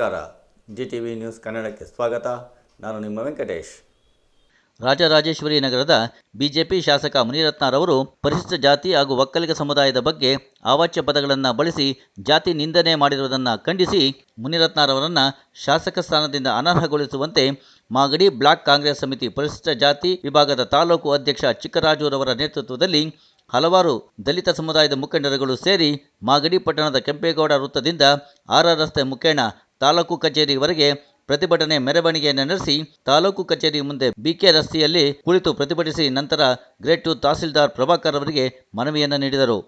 ನಮಸ್ಕಾರ. G T V news ಕನ್ನಡಕ್ಕೆ ಸ್ವಾಗತ. ನಾನು ನಿಮ್ಮ ವೆಂಕಟೇಶ್. ರಾಜರಾಜೇಶ್ವರಿ ನಗರದ ಬಿಜೆಪಿ ಶಾಸಕ ಮುನಿರತ್ನರವರು ಪರಿಶಿಷ್ಟ ಜಾತಿ ಹಾಗೂ ಒಕ್ಕಲಿಗ ಸಮುದಾಯದ ಬಗ್ಗೆ ಅವಾಚ್ಯ ಪದಗಳನ್ನು ಬಳಸಿ ಜಾತಿ ನಿಂದನೆ ಮಾಡಿರುವುದನ್ನು ಖಂಡಿಸಿ ಮುನಿರತ್ನರವರನ್ನು ಶಾಸಕ ಸ್ಥಾನದಿಂದ ಅನರ್ಹಗೊಳಿಸುವಂತೆ ಮಾಗಡಿ ಬ್ಲಾಕ್ ಕಾಂಗ್ರೆಸ್ ಸಮಿತಿ ಪರಿಶಿಷ್ಟ ಜಾತಿ ವಿಭಾಗದ ತಾಲೂಕು ಅಧ್ಯಕ್ಷ ಚಿಕ್ಕರಾಜುರವರ ನೇತೃತ್ವದಲ್ಲಿ ಹಲವಾರು ದಲಿತ ಸಮುದಾಯದ ಮುಖಂಡರುಗಳು ಸೇರಿ ಮಾಗಡಿ ಪಟ್ಟಣದ ಕೆಂಪೇಗೌಡ ವೃತ್ತದಿಂದ ಆರ ರಸ್ತೆ ಮುಖೇಣ ತಾಲೂಕು ಕಚೇರಿವರೆಗೆ ಪ್ರತಿಭಟನೆ ಮೆರವಣಿಗೆಯನ್ನು ನಡೆಸಿ ತಾಲೂಕು ಕಚೇರಿ ಮುಂದೆ ಬಿಕೆ ರಸ್ತೆಯಲ್ಲಿ ಕುಳಿತು ಪ್ರತಿಭಟಿಸಿ ನಂತರ ಗ್ರೇಟ್ ಟು ತಹಸೀಲ್ದಾರ್ ಪ್ರಭಾಕರ್ ಅವರಿಗೆ ಮನವಿಯನ್ನು ನೀಡಿದರು.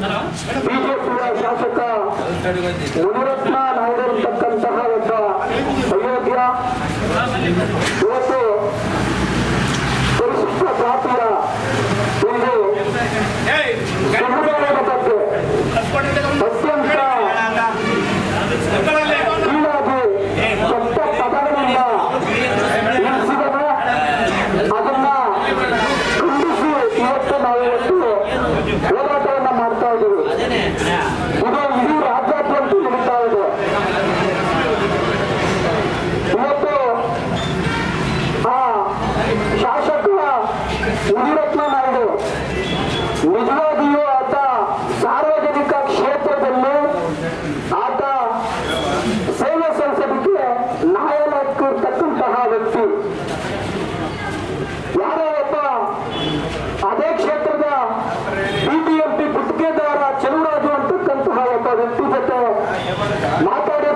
ಬಿಜೆಪಿಯ ಶಾಸಕ ಮುನಿರತ್ನ ನಾಯ್ಡು ಅಂತಕ್ಕಂತಹ ಒಬ್ಬ ಅಯೋಗ್ಯ ಇವತ್ತು ಪರಿಶಿಷ್ಟ ಜಾತಿಯ ಒಂದು ಬಗ್ಗೆ ನಿಜವಾಗಿಯೂ ಆತ ಸಾರ್ವಜನಿಕ ಕ್ಷೇತ್ರದಲ್ಲಿ ಆತ ಸೇವೆ ಸಲ್ಲಿಸಲಿಕ್ಕೆ ನಾಯಕರ್ತಕ್ಕಂತಹ ವ್ಯಕ್ತಿ. ಯಾರೋ ಒಬ್ಬ ಅದೇ ಕ್ಷೇತ್ರದ ಬಿಬಿಎಂಪಿ ಗುತ್ತಿಗೆದಾರ ಚಲುವರಾಜು ಅಂತಕ್ಕಂತಹ ಒಬ್ಬ ವ್ಯಕ್ತಿ ಜೊತೆ ಮಾತಾಡಿ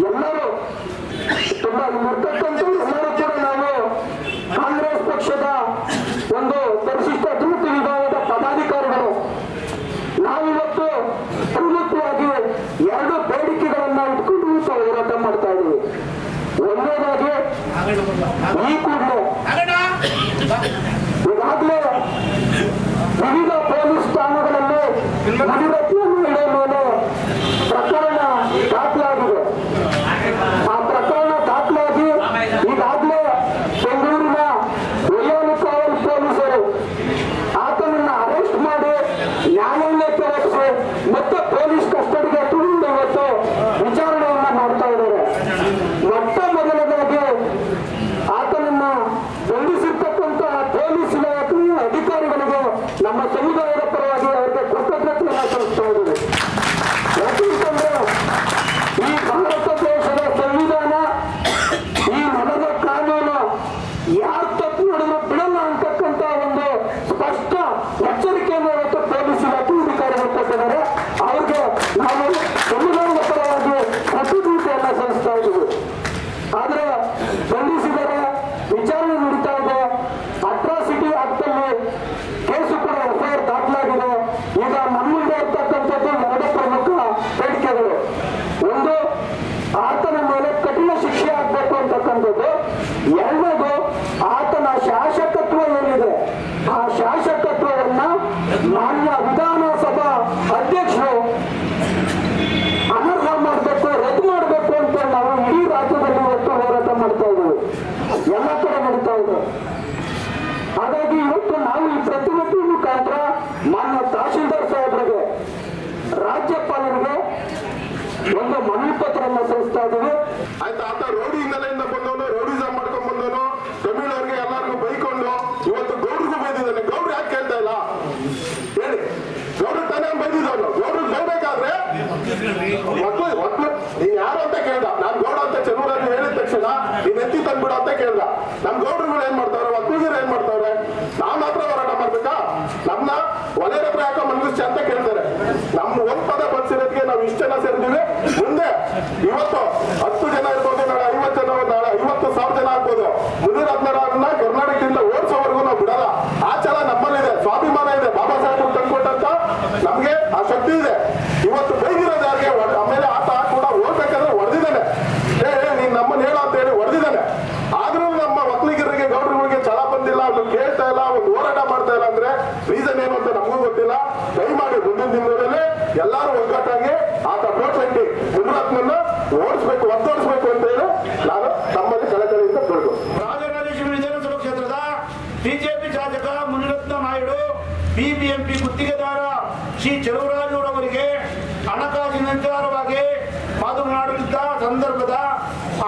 ಎಲ್ಲರೂ ತುಂಬಾ ಇರ್ತಕ್ಕಂಥ ಎಲ್ಲರೂ ಕೂಡ ನಾವು ಕಾಂಗ್ರೆಸ್ ಪಕ್ಷದ ಒಂದು ಪರಿಶಿಷ್ಟ ಜಾತಿ ವಿಭಾಗದ ಪದಾಧಿಕಾರಿಗಳು. ನಾವಿವತ್ತು ಪ್ರಮುಖವಾಗಿ ಎರಡು ಬೇಡಿಕೆಗಳನ್ನ ಇಟ್ಕೊಂಡು ಹೋರಾಟ ಮಾಡ್ತಾ ಇದ್ದೀವಿ. ಒಂದನೇದಾಗಿ ಈ ಕೂಡಲೇ ಈಗಾಗಲೇ ವಿವಿಧ ಪೊಲೀಸ್ ಠಾಣೆಗಳಲ್ಲಿ ಸಲ್ಲಿಸ್ತಾ ಇದ್ದೀವಿ. ಆಯ್ತಾ, ಆತ ರೌಡಿ ಹಿನ್ನೆಲೆಯಿಂದ ಬಂದವನು ರೌಡಿಸಮ್ ಮಾಡ್ಕೊಂಡ್ ಬಂದವನು ತಮಿಳವ್ರಿಗೆ ಎಲ್ಲರಿಗೂ ಬೈಕೊಂಡು ಇವತ್ತು ಗೌಡ್ರಿಗೂ ಬೈದಿದ್ದಾನೆ. ಗೌಡ್ರು ಯಾಕೆ ಕೇಳ್ತಾ ಇಲ್ಲ? ಹೇಳಿ. ಗೌಡ್ರು ತಾನೇ ಬೈದಿದ್ದವನು ಗೌಡ್ರು ಬೈಬೇಕಾದ್ರೆ ಮಕ್ಳು ಮಕ್ಳು, ನೀನ್ ಯಾರು ಅಂತ ಕೇಳ್ದ. ನಾನ್ ಗೌಡ ಅಂತ ಚೆನ್ನೂರಲ್ಲಿ ಹೇಳಿದ ತಕ್ಷಣ ನೀನ್ ಎತ್ತಿ ತಂದ್ಬಿಡ ಅಂತ ಕೇಳ್ದ. ನಮ್ ಗೌಡ್ರುಗಳು ಏನ್ ಮಾಡ್ತಾರೆ ಮಕ್ಳಿಗೆ ಏನ್ ಮಾಡ್ತಾವ್ರೆ ನಾವ್ ಮಾತ್ರ ಹೋರಾಟ ಮಾಡ್ಬೇಕಾ ಹತ್ರ ಯಾಕೋ ಮನಗಿಸ್ತಿ ಅಂತ ಕೇಳ್ತಾರೆ. ನಮ್ಮ ಒಂದ್ ಪದ ಬಳಸಿರೋದಕ್ಕೆ ನಾವು ಇಷ್ಟೆಲ್ಲ ಸೇರಿದೀವಿ. ಮುಂದೆ ಇವತ್ತು ಹತ್ತು ಜನ ಇರ್ಬೋದು, ನಾಳೆ ಐವತ್ತು ಜನ, ನಾಳೆ ಐವತ್ತು ಸಾವಿರ ಜನ ಆಗ್ಬೋದು. ಮುನಿರತ್ನರನ್ನ ಕರ್ನಾಟಕದಿಂದ ಓಡಿಸೋವರೆಗೂ ನಾವು ಬಿಡಲ್ಲ ಆ ಛಲ ನಮ್ಮಲ್ಲಿದೆ ಸ್ವಾಭಿಮಾನ ಇದೆ ಬಾಬಾ ಸಾಹೇಬ್ ತಂದ್ಕೊಟ್ಟಂತ ನಮ್ಗೆ ಆ ಶಕ್ತಿ ಇದೆ ಇವತ್ತು ಬೈದಿರೋದು ಯಾರಿಗೆ ಹೊಡ್- ಆಮೇಲೆ ಆತ ಕೂಡ ಓಡ್ಬೇಕಾದ್ರೆ ಹೊಡೆದಿದ್ದಾನೆ ಏ ಏ, ನೀನ್ ನಮ್ಮನ್ನ ಹೇಳ ಅಂತ ಹೇಳಿ ಹೊಡೆದಿದ್ದಾನೆ ಆದ್ರೂ ನಮ್ಮ ಒಕ್ಕಲಿಗರಿಗೆ ಗೌಡ್ರಿಗೆ ಛಲ ಬಂದಿಲ್ಲ ಅವ್ರು ಕೇಳ್ತಾ ಇಲ್ಲ ಒಂದು ಹೋರಾಟ ಮಾಡ್ತಾ ಇಲ್ಲ ಅಂದ್ರೆ ರೀಸನ್ ಏನು ಅಂತ ನಮಗೂ ಗೊತ್ತಿಲ್ಲ ದಯಮಾಡಿ ಮುಂದಿನ ದಿನಗಳಲ್ಲಿ ಎಲ್ಲರೂ ಒಗ್ಗಟ್ಟಾಗಿ ಆತ ಪ್ರೋತ್ಸಾಹಿಸಿ ಮುನಿರತ್ನನ್ನ ಓಡಿಸ್ಬೇಕು ಒತ್ತೋಡಿಸ್ಬೇಕು ಅಂತ ಹೇಳಿ ನಾನು ತಮ್ಮಲ್ಲಿ ಕಳಕಳಿಯಿಂದ ಕೇಳ್ಬೋದು ರಾಜರಾಜೇಶ್ವರಿ ವಿಧಾನಸಭಾ ಕ್ಷೇತ್ರದ ಬಿಜೆಪಿ ಶಾಸಕ ಮುನಿರತ್ನ ನಾಯ್ಡು ಬಿಬಿಎಂಪಿ ಗುತ್ತಿಗೆದಾರ ಶ್ರೀ ಚೆಲುವರಾಜುರವರಿಗೆ ಹಣಕಾಸಿನ ವಿಚಾರವಾಗಿ ಮಾತನಾಡುತ್ತಿದ್ದ ಸಂದರ್ಭದ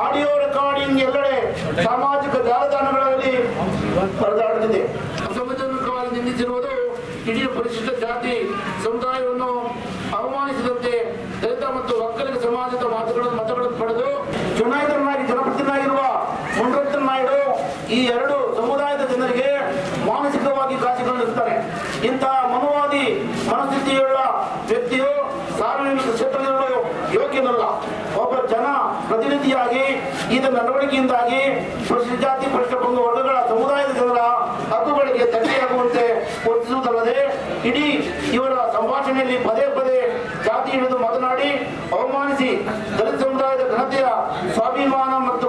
ಆಡಿಯೋ ರೆಕಾರ್ಡಿಂಗ್ ಎಲ್ಲೆಡೆ ಸಾಮಾಜಿಕ ಜಾಲತಾಣಗಳಲ್ಲಿ ಪರದಾಡುತ್ತಿದೆ. ನಿಂದಿಸಿರುವುದು ಇಡೀ ಪರಿಶಿಷ್ಟ ಜಾತಿ ಸಮುದಾಯವನ್ನು ಅವಮಾನಿಸಿದಂತೆ ದಲಿತ ಮತ್ತು ಒಕ್ಕಲಿಗ ಸಮಾಜದ ಮಾತುಗಳನ್ನು ಮತಗಳನ್ನು ಪಡೆದು ಚುನಾಯಿತರನ್ನಾಗಿ ಜನಪ್ರತಿನಿಧಿಯಾಗಿರುವ ಮುಂಡರತ್ನ ನಾಯ್ಡು ಈ ಎರಡು ಸಮುದಾಯದ ಜನರಿಗೆ ಮಾನಸಿಕವಾಗಿ ಕಾಸಿಕೊಂಡಿರ್ತಾರೆ ಇಂತಹ ಮನುವಾದಿ ಮನಸ್ಥಿತಿಯುಳ್ಳ ವ್ಯಕ್ತಿಯು ಸಾರ್ವಜನಿಕ ಕ್ಷೇತ್ರದಲ್ಲಿ ಯೋಗ್ಯನಲ್ಲ. ಒಬ್ಬ ಜನ ಪ್ರತಿನಿಧಿಯಾಗಿ ಈತ ನಡವಳಿಕೆಯಿಂದಾಗಿ ಪರಿಶಿಷ್ಟ ಜಾತಿ ಪರಿಶಿಷ್ಟ ಬಂಧು ವರ್ಗಗಳ ಸಮುದಾಯದ ಜನರ ಇಡೀ ಇವರ ಸಂಭಾಷಣೆಯಲ್ಲಿ ಪದೇ ಪದೇ ಜಾತಿ ಹಿಡಿದು ಮಾತನಾಡಿ ಅವಮಾನಿಸಿ ದಲಿತ ಸಮುದಾಯದ ಘನತೆಯ ಸ್ವಾಭಿಮಾನ ಮತ್ತು